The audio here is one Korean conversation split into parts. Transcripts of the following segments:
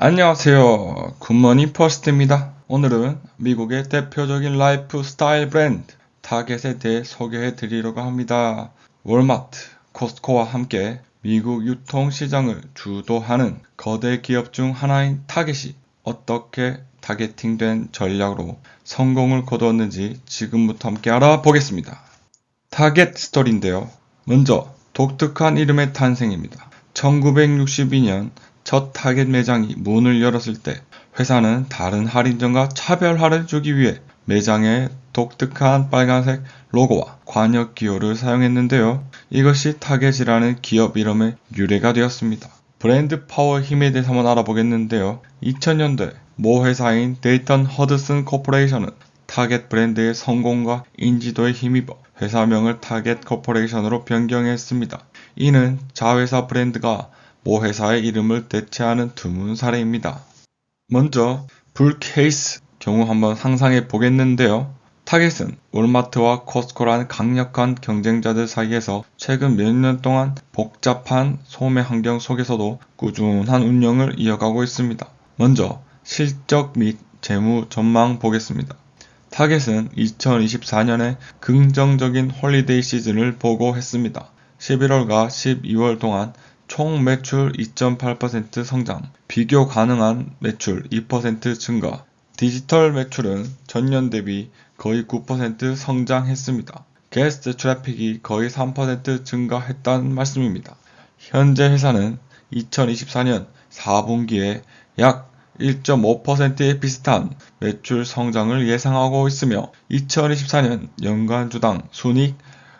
안녕하세요. 굿모닝 퍼스트입니다. 오늘은 미국의 대표적인 라이프 스타일 브랜드 타겟에 대해 소개해 드리려고 합니다. 월마트, 코스코와 함께 미국 유통시장을 주도하는 거대 기업 중 하나인 타겟이 어떻게 타겟팅된 전략으로 성공을 거두었는지 지금부터 함께 알아보겠습니다. 타겟 스토리인데요. 먼저 독특한 이름의 탄생입니다. 1962년 첫 타겟 매장이 문을 열었을 때 회사는 다른 할인점과 차별화를 주기 위해 매장에 독특한 빨간색 로고와 관역 기호를 사용했는데요. 이것이 타겟이라는 기업 이름의 유래가 되었습니다. 브랜드 파워 힘에 대해서 한번 알아보겠는데요. 2000년대 모 회사인 데이턴 허드슨 코퍼레이션은 타겟 브랜드의 성공과 인지도에 힘입어 회사명을 타겟 코퍼레이션으로 변경했습니다. 이는 자회사 브랜드가 모 회사의 이름을 대체하는 드문 사례입니다. 먼저 불 케이스 경우 한번 상상해 보겠는데요. 타겟은 월마트와 코스코라는 강력한 경쟁자들 사이에서 최근 몇 년 동안 복잡한 소매 환경 속에서도 꾸준한 운영을 이어가고 있습니다. 먼저 실적 및 재무 전망 보겠습니다. 타겟은 2024년에 긍정적인 홀리데이 시즌을 보고했습니다. 11월과 12월 동안 총 매출 2.8% 성장, 비교 가능한 매출 2% 증가, 디지털 매출은 전년 대비 거의 9% 성장했습니다. 게스트 트래픽이 거의 3% 증가했다는 말씀입니다. 현재 회사는 2024년 4분기에 약 1.5%에 비슷한 매출 성장을 예상하고 있으며 2024년 연간 주당 순익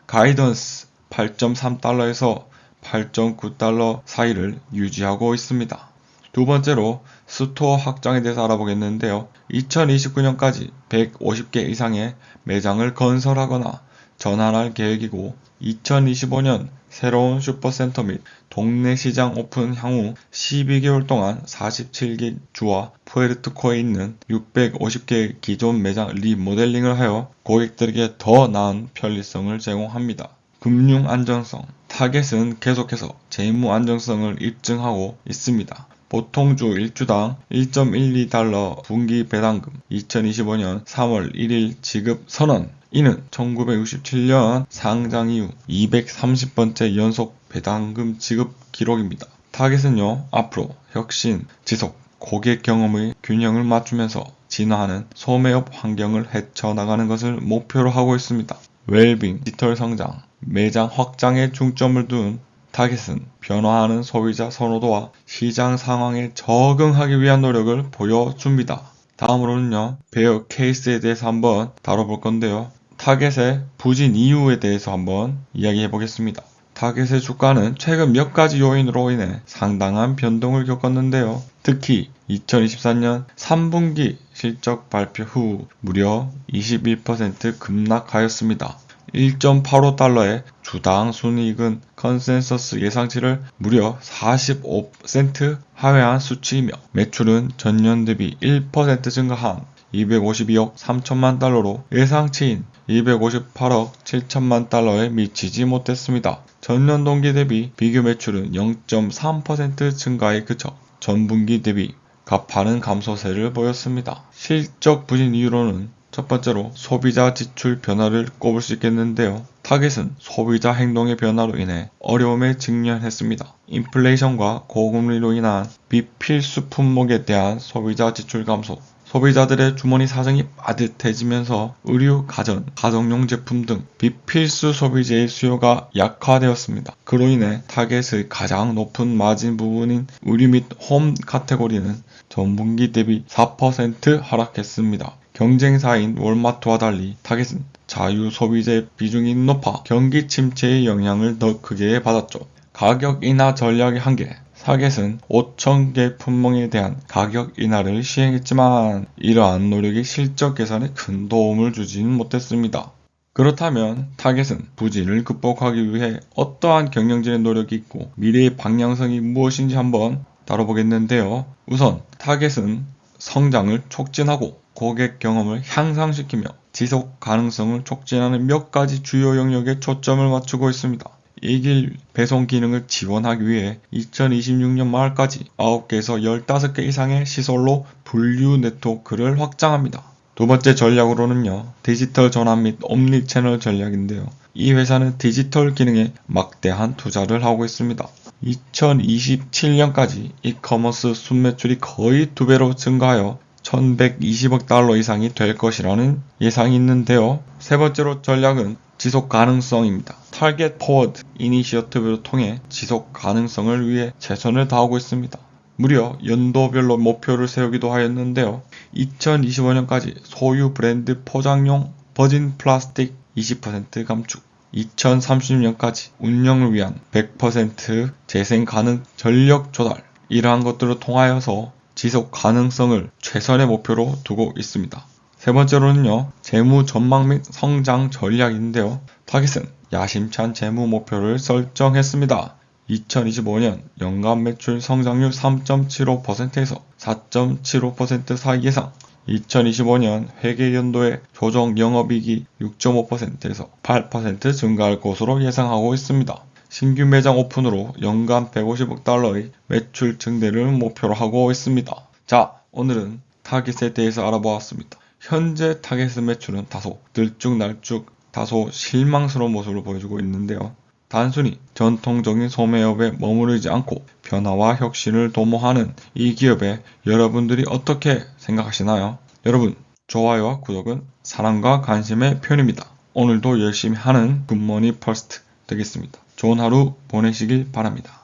가이던스 8.3달러에서 8.9달러 사이를 유지하고 있습니다. 두 번째로 스토어 확장에 대해서 알아보겠는데요. 2029년까지 150개 이상의 매장을 건설하거나 전환할 계획이고 2025년 새로운 슈퍼센터 및 동네 시장 오픈 향후 12개월 동안 47개 주와 푸에르토코에 있는 650개 기존 매장 리모델링을 하여 고객들에게 더 나은 편리성을 제공합니다. 금융 안정성 타겟은 계속해서 재무 안정성을 입증하고 있습니다. 보통 주 1주당 1.12달러 분기 배당금 2025년 3월 1일 지급 선언 이는 1967년 상장 이후 230번째 연속 배당금 지급 기록입니다. 타겟은요, 앞으로 혁신, 지속, 고객 경험의 균형을 맞추면서 진화하는 소매업 환경을 헤쳐나가는 것을 목표로 하고 있습니다. 웰빙, 디지털 성장, 매장 확장에 중점을 둔 타겟은 변화하는 소비자 선호도와 시장 상황에 적응하기 위한 노력을 보여줍니다. 다음으로는요, 베어 케이스에 대해서 한번 다뤄볼 건데요. 타겟의 부진 이유에 대해서 한번 이야기해 보겠습니다. 타겟의 주가는 최근 몇 가지 요인으로 인해 상당한 변동을 겪었는데요. 특히 2024년 3분기 실적 발표 후 무려 21% 급락하였습니다. 1.85달러의 주당 순이익은 컨센서스 예상치를 무려 45센트 하회한 수치이며 매출은 전년 대비 1% 증가한 252억 3천만 달러로 예상치인 258억 7천만 달러에 미치지 못했습니다. 전년 동기 대비 비교 매출은 0.3% 증가에 그쳐 전분기 대비 가파른 감소세를 보였습니다. 실적 부진 이유로는 첫 번째로 소비자 지출 변화를 꼽을 수 있겠는데요. 타겟은 소비자 행동의 변화로 인해 어려움에 직면했습니다. 인플레이션과 고금리로 인한 비필수 품목에 대한 소비자 지출 감소, 소비자들의 주머니 사정이 빠듯해지면서 의류, 가전, 가정용 제품 등 비필수 소비재의 수요가 약화되었습니다. 그로 인해 타겟의 가장 높은 마진 부분인 의류 및 홈 카테고리는 전분기 대비 4% 하락했습니다. 경쟁사인 월마트와 달리 타겟은 자유 소비재 비중이 높아 경기 침체의 영향을 더 크게 받았죠. 가격 인하 전략의 한계, 타겟은 5,000개 품목에 대한 가격 인하를 시행했지만 이러한 노력이 실적 개선에 큰 도움을 주지는 못했습니다. 그렇다면 타겟은 부진을 극복하기 위해 어떠한 경영진의 노력이 있고 미래의 방향성이 무엇인지 한번 다뤄보겠는데요. 우선 타겟은 성장을 촉진하고 고객 경험을 향상시키며 지속 가능성을 촉진하는 몇 가지 주요 영역에 초점을 맞추고 있습니다. 이길 배송 기능을 지원하기 위해 2026년 말까지 9개에서 15개 이상의 시설로 분류 네트워크를 확장합니다. 두 번째 전략으로는요, 디지털 전환 및 옴니 채널 전략인데요. 이 회사는 디지털 기능에 막대한 투자를 하고 있습니다. 2027년까지 이커머스 순매출이 거의 두 배로 증가하여 1120억 달러 이상이 될 것이라는 예상이 있는데요. 세 번째로 전략은 지속 가능성입니다. 타겟 포워드 이니시어티브를 통해 지속 가능성을 위해 최선을 다하고 있습니다. 무려 연도별로 목표를 세우기도 하였는데요. 2025년까지 소유 브랜드 포장용 버진 플라스틱 20% 감축, 2030년까지 운영을 위한 100% 재생 가능 전력 조달, 이러한 것들을 통하여서 지속 가능성을 최선의 목표로 두고 있습니다. 세 번째로는요, 재무 전망 및 성장 전략인데요. 타겟은 야심찬 재무 목표를 설정했습니다. 2025년 연간 매출 성장률 3.75%에서 4.75% 사이 예상. 2025년 회계 연도의 조정 영업이익이 6.5%에서 8% 증가할 것으로 예상하고 있습니다. 신규 매장 오픈으로 연간 150억 달러의 매출 증대를 목표로 하고 있습니다. 자, 오늘은 타깃에 대해서 알아보았습니다. 현재 타겟 매출은 다소 들쭉날쭉 다소 실망스러운 모습을 보여주고 있는데요. 단순히 전통적인 소매업에 머무르지 않고 변화와 혁신을 도모하는 이 기업에 여러분들이 어떻게 생각하시나요? 여러분, 좋아요와 구독은 사랑과 관심의 표현입니다. 오늘도 열심히 하는 굿모닝 퍼스트 되겠습니다. 좋은 하루 보내시길 바랍니다.